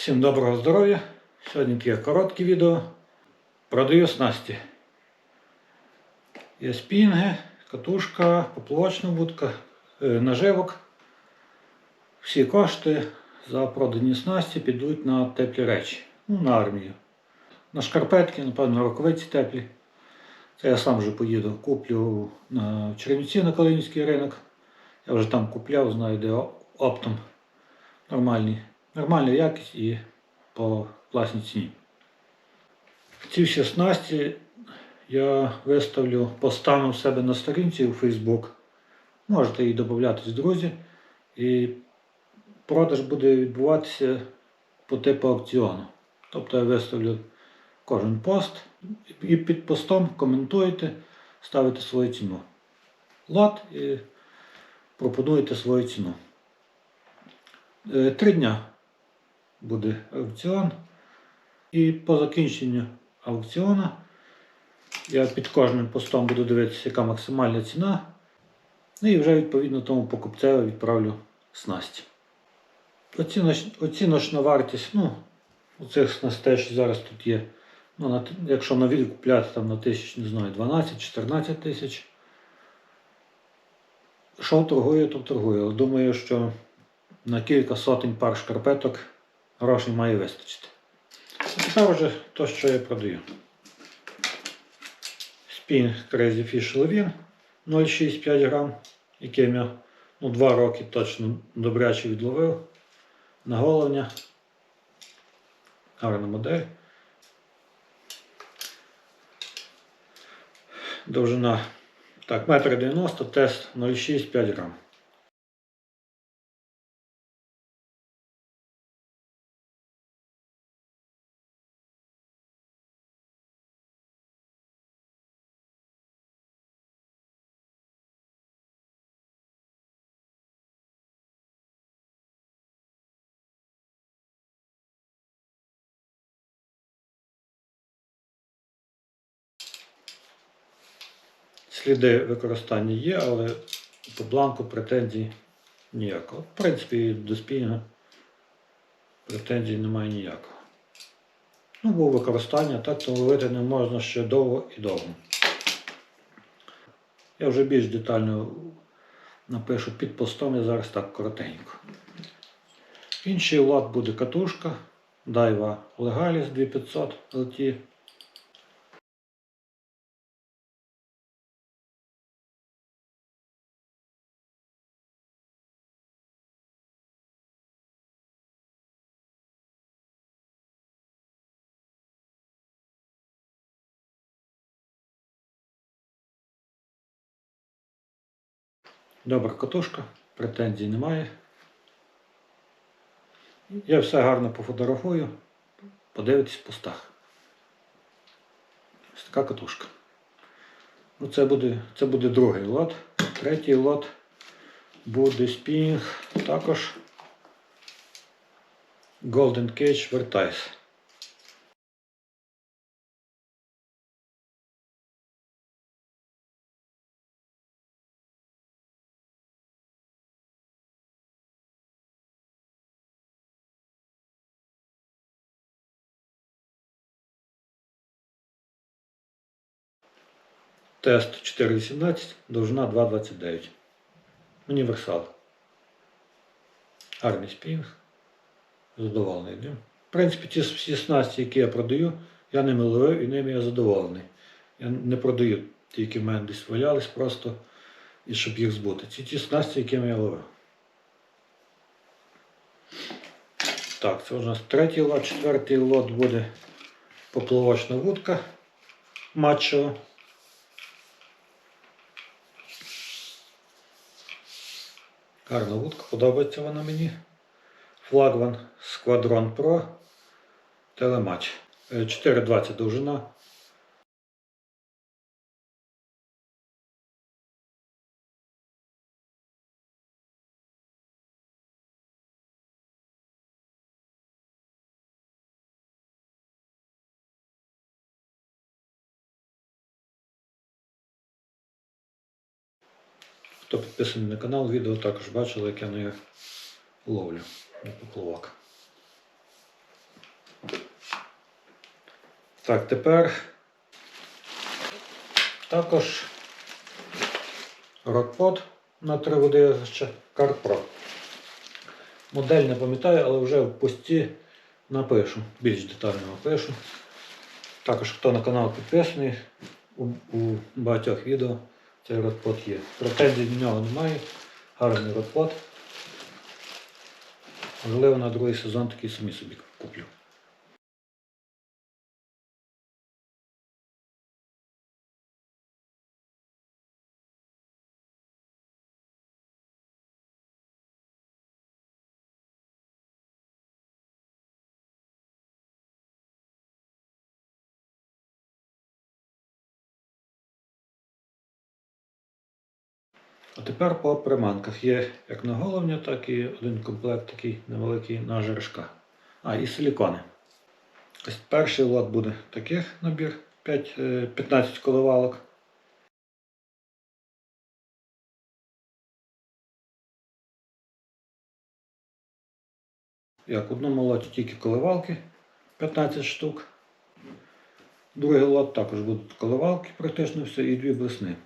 Всім доброго здоров'я. Сьогодні таке коротке відео. Продаю снасті. Є спінги, катушка, поплавочна вудка, е, наживок. Всі кошти за продані снасті підуть на теплі речі. Ну, на армію. На шкарпетки, напевно, рукавиці теплі. Це я сам вже поїду, куплю на Чернівці на Калинівський ринок. Я вже там купляв, знаю, де оптом. Нормальні. Нормальна якість і по класній ціні. Ці всі снасті я виставлю, поставлю в себе на сторінці у Facebook. Можете і додатись, друзі. І продаж буде відбуватися по типу аукціону. Тобто я виставлю кожен пост і під постом коментуєте, ставите свою ціну. Лот і пропонуєте свою ціну. Е, Три дня буде аукціон. І по закінченню аукціону я під кожним постом буду дивитися, яка максимальна ціна. Ну і вже відповідно тому покупцеві відправлю. Оціноч, оціночна вартість, ну, у цих снастей, що зараз тут є. Ну, на, якщо на віді купляти там на тисяч, не знаю, 12-14 тисяч. Що торгує, то торгує. Думаю, що на кілька сотень пар шкарпеток грошей має вистачити. А тепер вже то, що я продаю. Спін Crazy Fish Levin 0,65 грам, яким я ну, 2 роки точно добряче відловив. Наголовня. Гарна модель. Довжина. Так, 1,90 м, тест 0,65 грам. Сліди використання є, але по бланку претензій ніякого. В принципі, до спінга претензій немає ніякого. Ну, бо використання, так то ловити не можна ще довго і довго. Я вже більш детально напишу під постом, я зараз так коротенько. Інший лот буде катушка Daiwa Legalis 2500 LT. Добра катушка, претензій немає. Я все гарно пофотографую, подивитись в постах. Ось така катушка. Ну, це, буде, це буде другий лот. Третій лот буде спінг також Golden Cage Vertise. Тест 4.18, довжина 2.29. Універсал. Гарний спінг. Задоволений ним. В принципі, ті всі снасті, які я продаю, я ними ловив і ними я задоволений. Я не продаю ті, які в мене десь валялись просто, і щоб їх збути. Ці ті снасті, якими я ловив. Так, це у нас третій лот, четвертий лот буде поплавочна вудка матчева. Гарна вудка, подобається вона мені. Флагман Squadron Pro Телематч. Е, 4,20 довжина. Хто підписаний на канал, відео також бачили, як я їх ловлю на поплавок. Так, тепер також рокпот на три водилища CarPro. Модель не пам'ятаю, але вже в пості напишу, більш детально напишу. Також хто на канал підписаний, у, у багатьох відео цей розплод є. Претензій до нього немає. Гарний розплод. Можливо, на другий сезон такий самі собі куплю. А тепер по приманках. Є як на головня, так і один комплект такий невеликий на жерешка. А, і силікони. Ось перший лот буде таких набір 5, е, 15 коливалок. Як в одному лоті тільки коливалки 15 штук. Другий лот також будуть коливалки, практично все, і дві блесни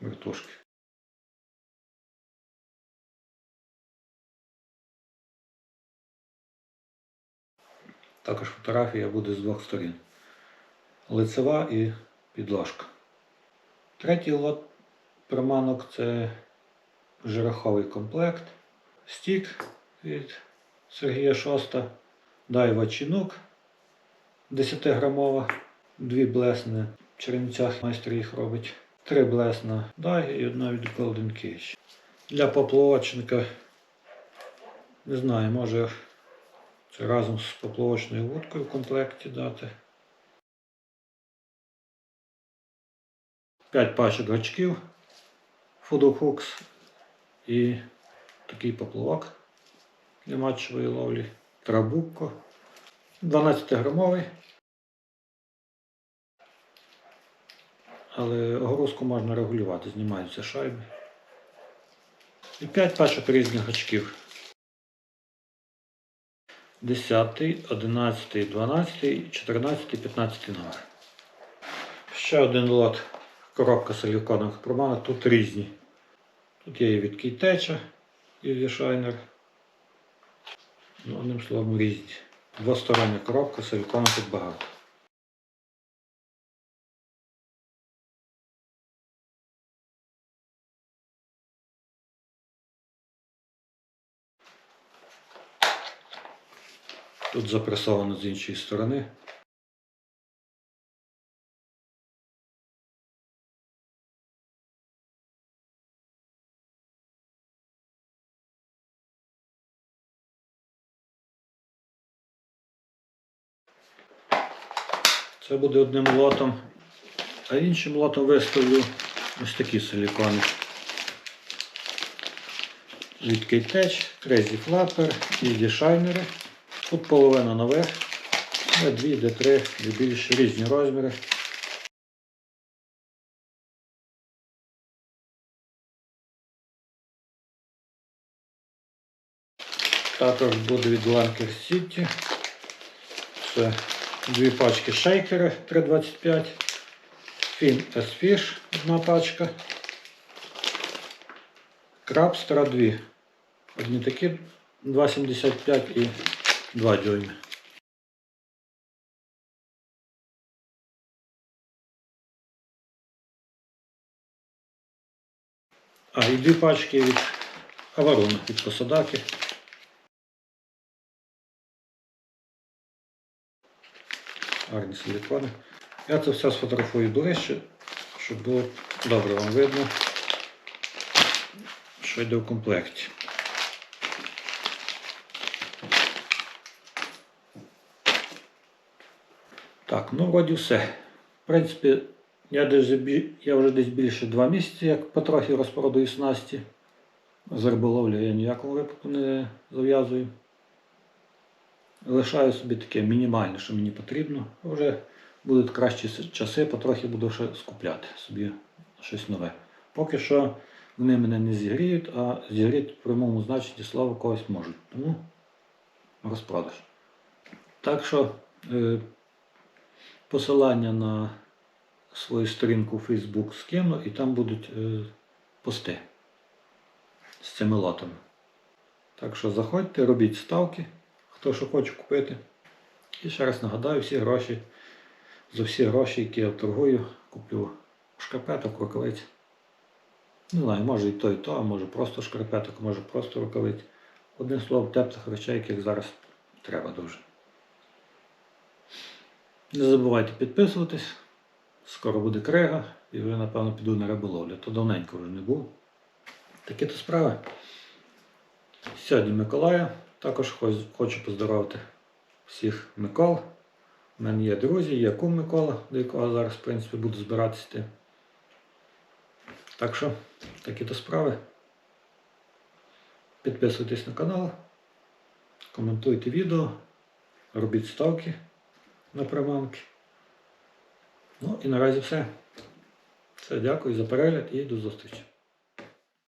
вертушки. Також фотографія буде з двох сторін. Лицева і підложка. Третій лот приманок це жираховий комплект. Стік від Сергія Шоста. Дайва чинук 10-грамова. Дві блесни в Чернівцях майстер їх робить. Три блесна дай і одна від Golden Cage. Для поплавочника не знаю, може разом з поплавочною вудкою в комплекті дати. 5 пачок гачків Фудохукс і такий поплавок для матчевої ловлі. Трабукко. 12-грамовий. Але огрузку можна регулювати, знімаються шайби. І 5 пачок різних гачків. 10, 11, 12, 14, 15 номер. Ще один лот. Коробка силіконових проманок. Тут різні. Тут є і від Кейтеча, і вішайнер. Ну, одним словом, різні. Двостороння коробка, силікону тут багато. Тут запресовано з іншої сторони. Це буде одним лотом, а іншим лотом виставлю ось такі силікони. Від Кейтеч, Crazy Flapper і дешайнери. Тут половина нових, де дві, де три, де більше різні розміри. Також буде від Lanker City. Це дві пачки шейкери 3,25. Фін S-Fish одна пачка. Крабстера дві. Одні такі 2,75 і 2 дюйми. А, і дві пачки від Аварона, від Косадаки. Гарні силікони. Я це все сфотографую ближче, щоб було добре вам видно, що йде в комплекті. Так, ну вроді все. В принципі, я, десь, я вже десь більше два місяці, як потрохи розпродаю снасті. З риболовлі я ніякого випадку не зав'язую. Лишаю собі таке мінімальне, що мені потрібно. Вже будуть кращі часи, потрохи буду ще скупляти собі щось нове. Поки що вони мене не зігріють, а зігріють в прямому значенні слова когось можуть. Тому розпродаж. Так що е, Посилання на свою сторінку у Facebook скину і там будуть е, пости з цими лотами. Так що заходьте, робіть ставки, хто що хоче купити. І ще раз нагадаю, всі гроші, за всі гроші, які я торгую, куплю шкарпеток, рукавиць. Не знаю, може і то, і то, а може просто шкарпеток, може просто рукавиць. Одним словом, теплих речей, яких зараз треба дуже. Не забувайте підписуватись. Скоро буде крига, і вже, напевно, піду на риболовлю. То давненько вже не був. Такі то справи. Сьогодні Миколая. Також хочу поздоровити всіх Микол. У мене є друзі, є кум Микола, до якого зараз, в принципі, буду збиратися йти. Так що, такі то справи. Підписуйтесь на канал, коментуйте відео, робіть ставки на приманки. Ну і наразі все. Все, дякую за перегляд і до зустрічі.